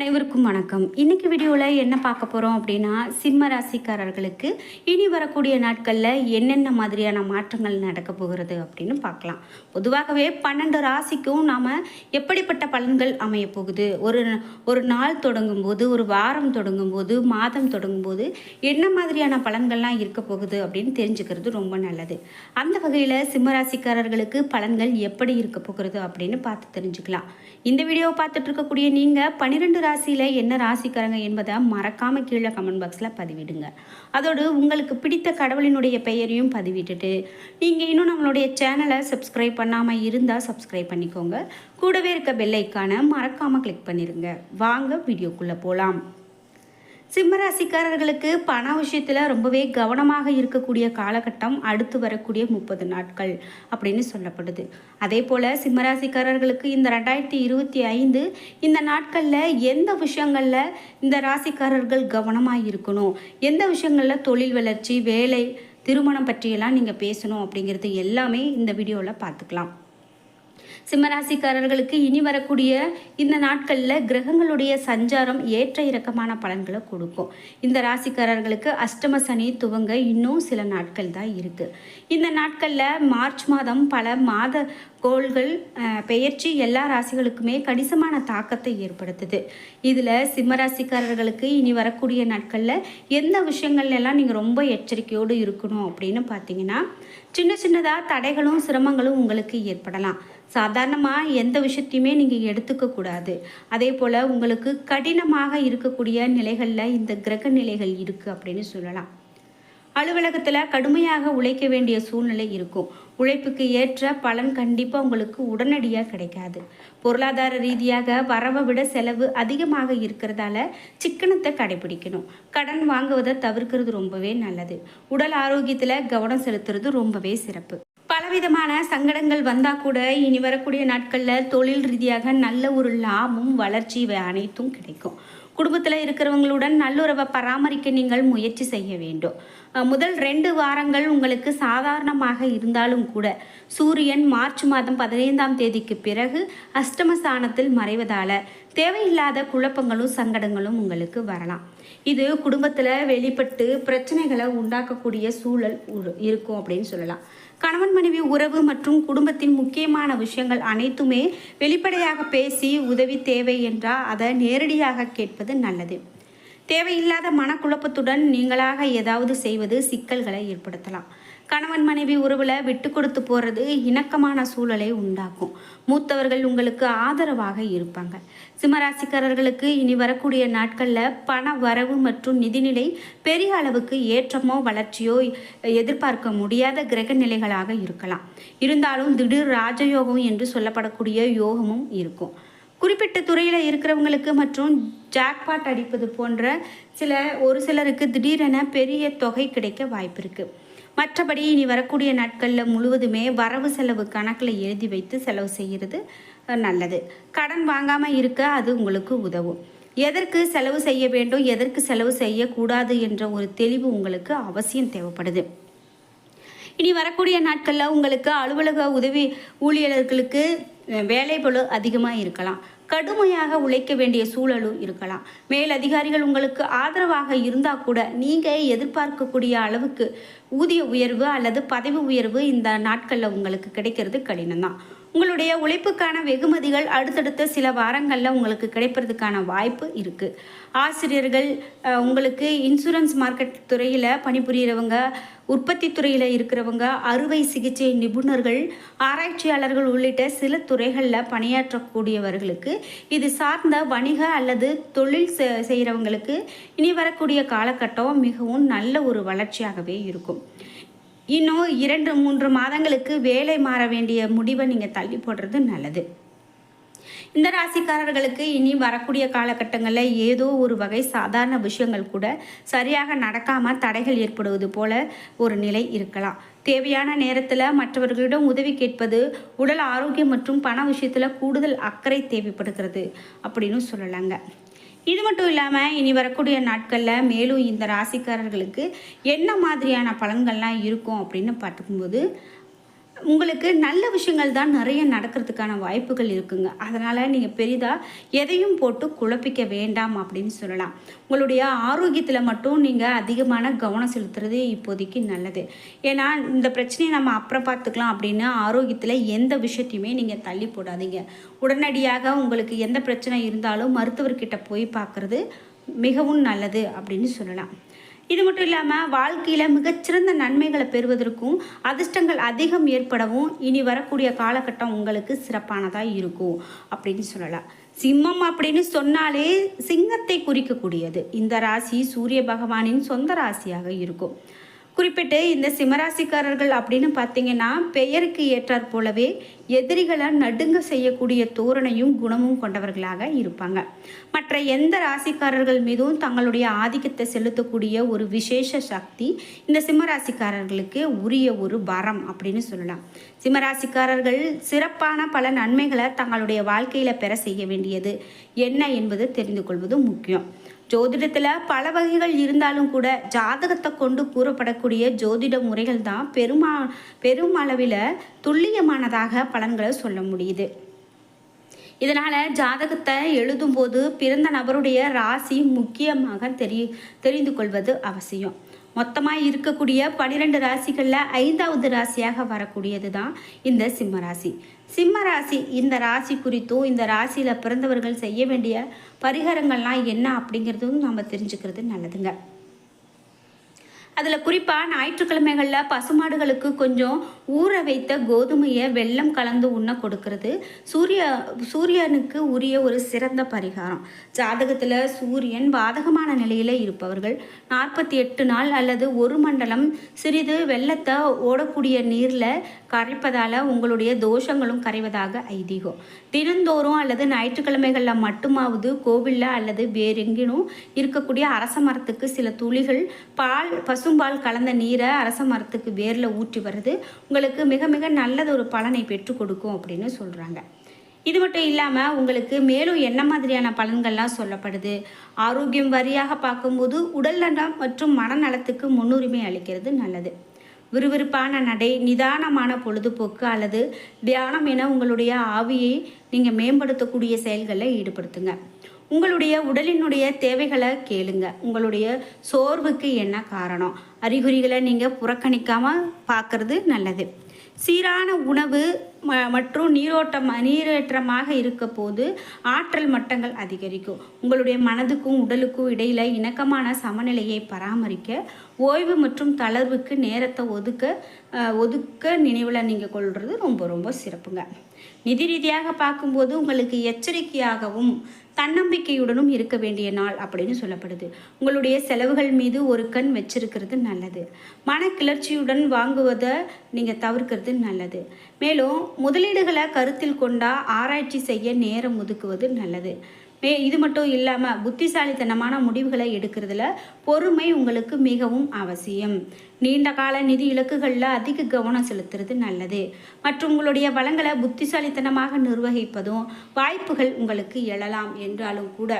அனைவருக்கும் வணக்கம். இன்னைக்கு வீடியோவில் என்ன பார்க்க போகிறோம் அப்படின்னா சிம்ம ராசிக்காரர்களுக்கு இனி வரக்கூடிய நாட்களில் என்னென்ன மாதிரியான மாற்றங்கள் நடக்க போகிறது அப்படின்னு பார்க்கலாம். பொதுவாகவே பன்னெண்டு ராசிக்கும் நாம் எப்படிப்பட்ட பலன்கள் அமைய போகுது? ஒரு ஒரு நாள் தொடங்கும் போது ஒரு வாரம் தொடங்கும் போது மாதம் தொடங்கும் போது என்ன மாதிரியான பலன்கள்லாம் இருக்க போகுது அப்படின்னு தெரிஞ்சுக்கிறது ரொம்ப நல்லது. அந்த வகையில் சிம்ம ராசிக்காரர்களுக்கு பலன்கள் எப்படி இருக்க போகிறது அப்படின்னு பார்த்து தெரிஞ்சுக்கலாம். இந்த வீடியோவை பார்த்துட்டு இருக்கக்கூடிய நீங்கள் பன்னிரெண்டு ராசியில் என்ன ராசிக்காரங்க என்பதை மறக்காமல் கீழே கமெண்ட் பாக்ஸில் பதிவிடுங்க. அதோடு உங்களுக்கு பிடித்த கடவுளினுடைய பெயரையும் பதிவிட்டுட்டு நீங்கள் இன்னும் நம்மளுடைய சேனலை சப்ஸ்கிரைப் பண்ணாமல் இருந்தால் சப்ஸ்கிரைப் பண்ணிக்கோங்க. கூடவே இருக்க பெல்லைக்கான மறக்காமல் கிளிக் பண்ணிடுங்க வாங்க வீடியோக்குள்ளே போகலாம் சிம்மராசிக்காரர்களுக்கு பண விஷயத்தில் ரொம்பவே கவனமாக இருக்கக்கூடிய காலகட்டம் அடுத்து வரக்கூடிய முப்பது நாட்கள் அப்படின்னு சொல்லப்படுது. அதே போல் சிம்மராசிக்காரர்களுக்கு இந்த ரெண்டாயிரத்தி இருபத்தி ஐந்து இந்த நாட்களில் எந்த விஷயங்களில் இந்த ராசிக்காரர்கள் கவனமாக இருக்கணும்? எந்த விஷயங்களில் தொழில் வளர்ச்சி வேலை திருமணம் பற்றியெல்லாம் நீங்கள் பேசணும் அப்படிங்கிறது எல்லாமே இந்த வீடியோவில் பார்த்துக்கலாம். சிம்மராசிக்காரர்களுக்கு இனி வரக்கூடிய இந்த நாட்களில் கிரகங்களுடைய சஞ்சாரம் ஏற்ற இறக்கமான பலன்களை கொடுக்கும். இந்த ராசிக்காரர்களுக்கு அஷ்டம சனி துவங்க இன்னும் சில நாட்கள் தான் இருக்குது இந்த நாட்களில் மார்ச் மாதம் பல மாத கோள்கள் பெயர்ச்சி எல்லா ராசிகளுக்குமே கணிசமான தாக்கத்தை ஏற்படுத்துது. இதில் சிம்மராசிக்காரர்களுக்கு இனி வரக்கூடிய நாட்களில் எந்த விஷயங்கள்ல எல்லாம் நீங்கள் ரொம்ப எச்சரிக்கையோடு இருக்கணும் அப்படின்னு பார்த்தீங்கன்னா சின்ன சின்னதாக தடைகளும் சிரமங்களும் உங்களுக்கு ஏற்படலாம். சாதாரணமாக எந்த விஷயத்தையுமே நீங்கள் எடுத்துக்க கூடாது. அதே போல் உங்களுக்கு கடினமாக இருக்கக்கூடிய நிலைகளில் இந்த கிரக நிலைகள் இருக்குது அப்படின்னு சொல்லலாம். அலுவலகத்தில் கடுமையாக உழைக்க வேண்டிய சூழ்நிலை இருக்கும். உழைப்புக்கு ஏற்ற பலன் கண்டிப்பாக உங்களுக்கு உடனடியாக கிடைக்காது. பொருளாதார ரீதியாக வரவை விட செலவு அதிகமாக இருக்கிறதால சிக்கனத்தை கடைபிடிக்கணும். கடன் வாங்குவதை தவிர்க்கிறது ரொம்பவே நல்லது. உடல் ஆரோக்கியத்தில் கவனம் செலுத்துறது ரொம்பவே சிறப்பு. பலவிதமான சங்கடங்கள் வந்தால் கூட இனி வரக்கூடிய நாட்களில் தொழில் ரீதியாக நல்ல ஒரு லாபம் வளர்ச்சி இவை அனைத்தும் கிடைக்கும். குடும்பத்தில் இருக்கிறவங்களுடன் நல்லுறவை பராமரிக்க நீங்கள் முயற்சி செய்ய வேண்டும். முதல் ரெண்டு வாரங்கள் உங்களுக்கு சாதாரணமாக இருந்தாலும் கூட சூரியன் மார்ச் மாதம் பதினைந்தாம் தேதிக்கு பிறகு அஷ்டமஸ்தானத்தில் மறைவதால் தேவையில்லாத குழப்பங்களும் சங்கடங்களும் உங்களுக்கு வரலாம். இது குடும்பத்தில் வெளிப்பட்டு பிரச்சனைகளை உண்டாக்கக்கூடிய சூழல் இருக்கும் அப்படின்னு சொல்லலாம். கணவன் மனைவி உறவு மற்றும் குடும்பத்தின் முக்கியமான விஷயங்கள் அனைத்துமே வெளிப்படையாக பேசி உதவி தேவை என்றால் அதை நேரடியாக கேட்பது நல்லது. தேவையில்லாத மனக்குழப்பத்துடன் நீங்களாக ஏதாவது செய்வது சிக்கல்களை ஏற்படுத்தலாம். கணவன் மனைவி உறவில் விட்டு கொடுத்து போகிறது இணக்கமான சூழலை உண்டாக்கும். மூத்தவர்கள் உங்களுக்கு ஆதரவாக இருப்பாங்க. சிம்மராசிக்காரர்களுக்கு இனி வரக்கூடிய நாட்களில் பண வரவு மற்றும் நிதிநிலை பெரிய அளவுக்கு ஏற்றமோ வளர்ச்சியோ எதிர்பார்க்க முடியாத கிரக நிலைகளாக இருக்கலாம். இருந்தாலும் திடீர் ராஜயோகம் என்று சொல்லப்படக்கூடிய யோகமும் இருக்கும். குறிப்பிட்ட துறையில் இருக்கிறவங்களுக்கு மற்றும் ஜாக்பாட் அடிப்பது போன்ற சில ஒரு சிலருக்கு திடீரென பெரிய தொகை கிடைக்க வாய்ப்பு இருக்குது மற்றபடி இனி வரக்கூடிய நாட்களில் முழுவதுமே வரவு செலவு கணக்கில் எழுதி வைத்து செலவு செய்கிறது நல்லது. கடன் வாங்காமல் இருக்க அது உங்களுக்கு உதவும். எதற்கு செலவு செய்ய வேண்டும் எதற்கு செலவு செய்யக்கூடாது என்ற ஒரு தெளிவு உங்களுக்கு அவசியம் தேவைப்படுது. இனி வரக்கூடிய நாட்களில் உங்களுக்கு அலுவலக உதவி ஊழியர்களுக்கு வேலை வேலைபளு அதிகமாக இருக்கலாம். கடுமையாக உழைக்க வேண்டிய சூழலும் இருக்கலாம். மேல் அதிகாரிகள் உங்களுக்கு ஆதரவாக இருந்தால் கூட நீங்கள் எதிர்பார்க்கக்கூடிய அளவுக்கு ஊதிய உயர்வு அல்லது பதவி உயர்வு இந்த நாட்களில் உங்களுக்கு கிடைக்கிறது கடினம்தான். உங்களுடைய உழைப்புக்கான வெகுமதிகள் அடுத்தடுத்த சில வாரங்களில் உங்களுக்கு கிடைப்பதுக்கான வாய்ப்பு இருக்குது ஆசிரியர்கள் உங்களுக்கு இன்சூரன்ஸ் மார்க்கெட் துறையில் பணிபுரியறவங்க உற்பத்தி துறையில் இருக்கிறவங்க அறுவை சிகிச்சை நிபுணர்கள் ஆராய்ச்சியாளர்கள் உள்ளிட்ட சில துறைகளில் பணியாற்றக்கூடியவர்களுக்கு இது சார்ந்த வணிக அல்லது தொழில் செ- செய்கிறவங்களுக்கு இனி வரக்கூடிய காலகட்டம் மிகவும் நல்ல ஒரு வளர்ச்சியாகவே இருக்கும். இன்னும் இரண்டு மூன்று மாதங்களுக்கு வேலை மாற வேண்டிய முடிவை நீங்கள் தள்ளி போடுறது நல்லது. இந்த ராசிக்காரர்களுக்கு இனி வரக்கூடிய காலகட்டங்களில் ஏதோ ஒரு வகை சாதாரண விஷயங்கள் கூட சரியாக நடக்காமல் தடைகள் ஏற்படுவது போல ஒரு நிலை இருக்கலாம். தேவையான நேரத்தில் மற்றவர்களிடம் உதவி கேட்பது உடல் ஆரோக்கியம் மற்றும் பண விஷயத்தில் கூடுதல் அக்கறை தேவைப்படுகிறது அப்படின்னு சொல்லலாங்க. இது மட்டும் இல்லாமல் இனி வரக்கூடிய நாட்களில் மேலும் இந்த ராசிக்காரர்களுக்கு என்ன மாதிரியான பலன்கள்லாம் இருக்கும் அப்படின்னு பார்க்கும்போது உங்களுக்கு நல்ல விஷயங்கள் தான் நிறைய நடக்கிறதுக்கான வாய்ப்புகள் இருக்குங்க. அதனால் நீங்கள் பெரிதாக எதையும் போட்டு குழப்பிக்க வேண்டாம் அப்படின்னு சொல்லலாம். உங்களுடைய ஆரோக்கியத்தில் மட்டும் நீங்கள் அதிகமான கவனம் செலுத்துறது இப்போதைக்கு நல்லது. ஏன்னா இந்த பிரச்சனையை நம்ம அப்புறம் பார்த்துக்கலாம் அப்படின்னு ஆரோக்கியத்தில் எந்த விஷயத்தையுமே நீங்கள் தள்ளி போடாதீங்க. உடனடியாக உங்களுக்கு எந்த பிரச்சனை இருந்தாலும் மருத்துவர்கிட்ட போய் பார்க்குறது மிகவும் நல்லது அப்படின்னு சொல்லலாம். இது மட்டும் இல்லாமல் வாழ்க்கையில் மிகச்சிறந்த நன்மைகளை பெறுவதற்கும் அதிர்ஷ்டங்கள் அதிகம் ஏற்படவும் இனி வரக்கூடிய காலகட்டம் உங்களுக்கு சிறப்பானதாக இருக்கும் அப்படின்னு சொல்லலாம். சிம்மம் அப்படின்னு சொன்னாலே சிங்கத்தை குறிக்கக்கூடியது. இந்த ராசி சூரிய பகவானின் சொந்த ராசியாக இருக்கும். குறிப்பிட்டு இந்த சிம்மராசிக்காரர்கள் அப்படின்னு பார்த்தீங்கன்னா பெயருக்கு ஏற்றாற் போலவே எதிரிகளை நடுங்க செய்யக்கூடிய தோரணையும் குணமும் கொண்டவர்களாக இருப்பாங்க. மற்ற எந்த ராசிக்காரர்கள் மீதும் தங்களுடைய ஆதிக்கத்தை செலுத்தக்கூடிய ஒரு விசேஷ சக்தி இந்த சிம்மராசிக்காரர்களுக்கு உரிய ஒரு வரம் அப்படின்னு சொல்லலாம். சிம்மராசிக்காரர்கள் சிறப்பான பல நன்மைகளை தங்களுடைய வாழ்க்கையில் பெற செய்ய வேண்டியது என்ன என்பது தெரிந்து கொள்வது முக்கியம். ஜோதிடத்தில் பல வகைகள் இருந்தாலும் கூட ஜாதகத்தை கொண்டு கூறப்படக்கூடிய ஜோதிட முறைகள் தான் பெருமா பெருமளவில் துல்லியமானதாக பலன்களை சொல்ல முடியுது. இதனால் ஜாதகத்தை எழுதும்போது பிறந்த நபருடைய ராசி முக்கியமாக தெரி தெரிந்து கொள்வது அவசியம். மொத்தமாக இருக்கக்கூடிய பனிரெண்டு ராசிகளில் ஐந்தாவது ராசியாக வரக்கூடியது தான் இந்த சிம்ம ராசி. சிம்ம ராசி இந்த ராசி குறித்தும் இந்த ராசியில் பிறந்தவர்கள் செய்ய வேண்டிய பரிகாரங்கள்லாம் என்ன அப்படிங்கிறதும் நம்ம தெரிஞ்சுக்கிறது நல்லதுங்க. அதில் குறிப்பாக ஞாயிற்றுக்கிழமைகளில் பசுமாடுகளுக்கு கொஞ்சம் ஊற வைத்த கோதுமையை வெள்ளம் கலந்து உண்ண கொடுக்கறது. சூரிய சூரியனுக்கு உரிய ஒரு சிறந்த பரிகாரம். ஜாதகத்தில் சூரியன் பாதகமான நிலையில் இருப்பவர்கள். நாற்பத்தி எட்டு நாள் அல்லது ஒரு மண்டலம் சிறிது வெள்ளத்தை ஓடக்கூடிய நீரில் கரைப்பதால் உங்களுடைய தோஷங்களும் கரைவதாக ஐதீகம். தினந்தோறும் அல்லது ஞாயிற்றுக்கிழமைகளில் மட்டுமாவது கோவிலில் அல்லது வேறெங்கினும் இருக்கக்கூடிய அரச மரத்துக்கு சில துளிகள் பால் பசும்பால் கலந்த நீரை அரச மரத்துக்கு வேரில் ஊற்றி வருது உங்களுக்கு மிக மிக நல்லது ஒரு பலனை பெற்றுக் கொடுக்கும் அப்படின்னு சொல்கிறாங்க இது மட்டும் இல்லாமல் உங்களுக்கு மேலும் என்ன மாதிரியான பலன்கள்லாம் சொல்லப்படுது? ஆரோக்கியம் வரியாக பார்க்கும்போது உடல் நலம் மற்றும் மனநலத்துக்கு முன்னுரிமை அளிக்கிறது நல்லது. விறுவிறுப்பான நடை நிதானமான பொழுதுபோக்கு அல்லது தியானம் என உங்களுடைய ஆவியை நீங்கள் மேம்படுத்தக்கூடிய செயல்களில் ஈடுபடுத்துங்க. உங்களுடைய உடலினுடைய தேவைகளை கேளுங்க. உங்களுடைய சோர்வுக்கு என்ன காரணம்? அறிகுறிகளை நீங்கள் புறக்கணிக்காமல் பார்க்குறது நல்லது. சீரான உணவு ம மற்றும் நீரோட்டம் நீரேற்றமாக இருக்க போது ஆற்றல் மட்டங்கள் அதிகரிக்கும். உங்களுடைய மனதுக்கும் உடலுக்கும் இடையில் இணக்கமான சமநிலையை பராமரிக்க ஓய்வு மற்றும் தளர்வுக்கு நேரத்தை ஒதுக்க ஒதுக்க நினைவில் நீங்கள் கொள்வது ரொம்ப ரொம்ப சிறப்புங்க. நிதி ரீதியாக பார்க்கும்போது உங்களுக்கு எச்சரிக்கையாகவும் தன்னம்பிக்கையுடனும் இருக்க வேண்டிய நாள் அப்படின்னு சொல்லப்படுது. உங்களுடைய செலவுகள் மீது ஒரு கண் வச்சிருக்கிறது நல்லது. மன கிளர்ச்சியுடன் வாங்குவதை நீங்கள் தவிர்க்கிறது நல்லது. மேலும் முதலீடுகளை கருத்தில் கொண்டா ஆராய்ச்சி செய்ய நேரம் ஒதுக்குவது நல்லது. மே இது மட்டும் இல்லாமல் புத்திசாலித்தனமான முடிவுகளை எடுக்கிறதுல பொறுமை உங்களுக்கு மிகவும் அவசியம். நீண்ட கால நிதி இலக்குகளில் அதிக கவனம் செலுத்துறது நல்லது. மற்றும் உங்களுடைய வளங்களை புத்திசாலித்தனமாக நிர்வகிப்பதும் வாய்ப்புகள் உங்களுக்கு எழலாம் என்றாலும் கூட.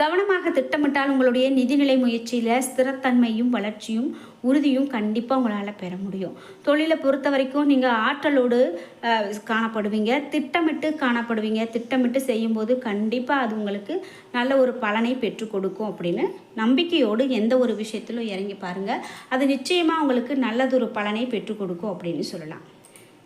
கவனமாக திட்டமிட்டால் உங்களுடைய நிதிநிலை முயற்சியில் ஸ்திரத்தன்மையும் வளர்ச்சியும் உறுதியும் கண்டிப்பாக உங்களால் பெற முடியும். தொழிலை பொறுத்த வரைக்கும் நீங்கள் ஆற்றலோடு காணப்படுவீங்க. திட்டமிட்டு காணப்படுவீங்க. திட்டமிட்டு செய்யும்போது கண்டிப்பாக அது உங்களுக்கு நல்ல ஒரு பலனை பெற்றுக் கொடுக்கும் அப்படின்னு நம்பிக்கையோடு எந்த ஒரு விஷயத்திலும் இறங்கி பாருங்கள் அது நிச்சயமாக உங்களுக்கு நல்லதொரு பலனை பெற்றுக் கொடுக்கும் அப்படின்னு சொல்லலாம்.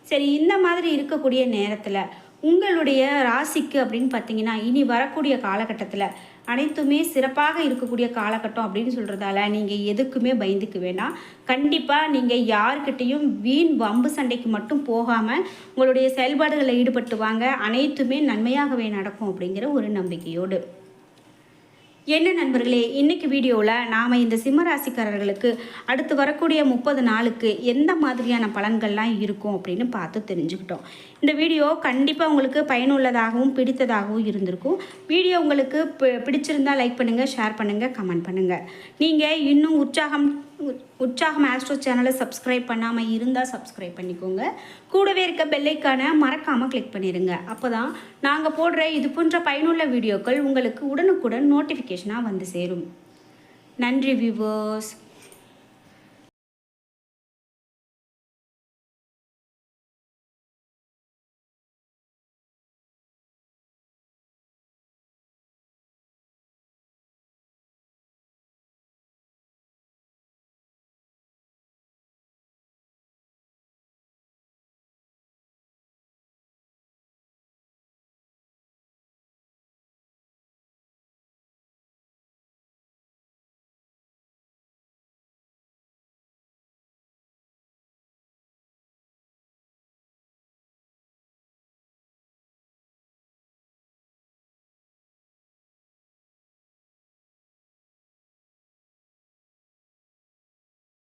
சரி இந்த மாதிரி இருக்கக்கூடிய நேரத்தில் உங்களுடைய ராசிக்கு அப்படின்னு பார்த்தீங்கன்னா இனி வரக்கூடிய காலகட்டத்தில் அனைத்துமே சிறப்பாக இருக்கக்கூடிய காலகட்டம் அப்படின்னு சொல்கிறதால நீங்கள் எதுக்குமே பயந்துக்க வேண்டாம் கண்டிப்பாக நீங்கள் யாருக்கிட்டேயும் வீண் வம்பு சண்டைக்கு மட்டும் போகாமல் உங்களுடைய செயல்பாடுகளில் ஈடுபட்டு வாங்க. அனைத்துமே நன்மையாகவே நடக்கும் அப்படிங்கிற ஒரு நம்பிக்கையோடு. என்ன நண்பர்களே இன்னைக்கு வீடியோவில் நாம் இந்த சிம்ம ராசிக்காரர்களுக்கு அடுத்து வரக்கூடிய முப்பது நாளுக்கு எந்த மாதிரியான பலன்கள்லாம் இருக்கும் அப்படின்னு பார்த்து தெரிஞ்சுக்கிட்டோம். இந்த வீடியோ கண்டிப்பாக உங்களுக்கு பயனுள்ளதாகவும் பிடித்ததாகவும் இருந்திருக்கும். வீடியோ உங்களுக்கு பிடிச்சிருந்தால் லைக் பண்ணுங்கள் ஷேர் பண்ணுங்கள் கமெண்ட் பண்ணுங்கள் நீங்கள் இன்னும் உற்சாகம் உற்சாகம் ஆஸ்ட்ரோ சேனலை சப்ஸ்கிரைப் பண்ணாமல் இருந்தால் சப்ஸ்கிரைப் பண்ணிக்கோங்க. கூடவே இருக்க பெல்லைக்கான மறக்காமல் கிளிக் பண்ணிடுங்க அப்போ தான் நாங்கள் போடுற இது போன்ற பயனுள்ள வீடியோக்கள் உங்களுக்கு உடனுக்குடன் நோட்டிஃபிகேஷனாக வந்து சேரும். நன்றி வியூவர்ஸ்